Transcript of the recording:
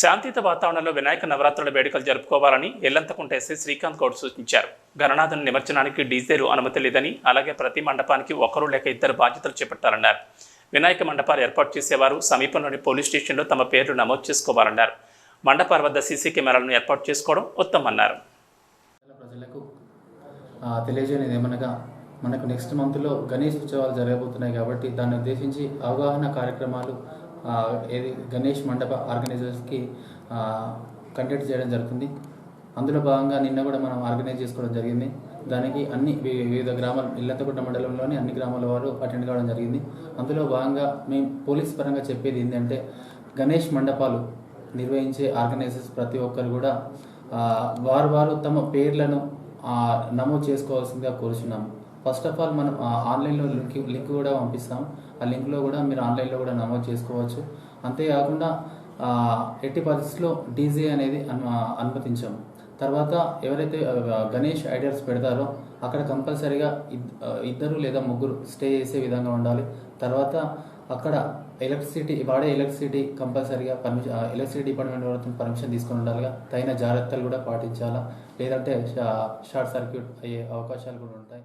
శాంతియుత వాతావరణంలో వినాయక నవరాత్రుల వేడుకలు జరుపుకోవాలని ఎల్లంతకుంట ఎస్ఐ శ్రీకాంత్ గౌడ్ సూచించారు. గణనాథుని నిమజ్జనానికి డీజేలు అనుమతి లేదని అలాగే ప్రతి మండపానికి ఒకరు లేక ఇద్దరు బాధ్యతలు చేపట్టాలన్నారు. వినాయక మండపాలు ఏర్పాటు చేసేవారు సమీపంలోని పోలీస్ స్టేషన్లో తమ పేర్లు నమోదు చేసుకోవాలన్నారు. మండపాల వద్ద సీసీ కెమెరాలను ఏర్పాటు చేసుకోవడం ఉత్తమన్నారు ప్రజలకు తెలియజేయనిది ఏమనగా మనకు నెక్స్ట్ మంత్లో గణేష్ ఉత్సవాలు జరగబోతున్నాయి కాబట్టి దాన్ని ఉద్దేశించి అవగాహన కార్యక్రమాలు ఏది గణేష్ మండప ఆర్గనైజర్స్కి కండక్ట్ చేయడం జరుగుతుంది. అందులో భాగంగా నిన్న కూడా మనం ఆర్గనైజ్ చేసుకోవడం జరిగింది. దానికి అన్ని వి- వివిధ గ్రామాలు ఇల్లంతకుంట మండలంలోని అన్ని గ్రామాల వారు అటెండ్ కావడం జరిగింది. అందులో భాగంగా మేము పోలీస్ పరంగా చెప్పేది ఏంటంటే గణేష్ మండపాలు నిర్వహించే ఆర్గనైజర్స్ ప్రతి ఒక్కరు కూడా వారు వారు తమ పేర్లను నమోదు చేసుకోవాల్సిందిగా కోరుచున్నాము. ఫస్ట్ ఆఫ్ ఆల్ మనం ఆన్లైన్లో లింక్ లింక్ కూడా పంపిస్తాం. ఆ లింక్లో కూడా మీరు ఆన్లైన్లో కూడా నమోదు చేసుకోవచ్చు. అంతేకాకుండా ఎట్టి పరిస్థితుల్లో డీజే అనేది అను అనుమతించాం. తర్వాత ఎవరైతే గణేష్ ఐడియాస్ పెడతారో అక్కడ కంపల్సరీగా ఇద్దరు లేదా ముగ్గురు స్టే చేసే విధంగా ఉండాలి. తర్వాత అక్కడ ఎలక్ట్రిసిటీ వాడే ఎలక్ట్రిసిటీ కంపల్సరీగా పర్మిషన్ ఎలక్ట్రిసిటీ డిపార్ట్మెంట్ వాళ్ళతో పర్మిషన్ తీసుకొని ఉండాలిగా. తగిన జాగ్రత్తలు కూడా పాటించాలా? లేదంటే షా- షార్ట్ సర్క్యూట్ అయ్యే అవకాశాలు కూడా ఉంటాయి.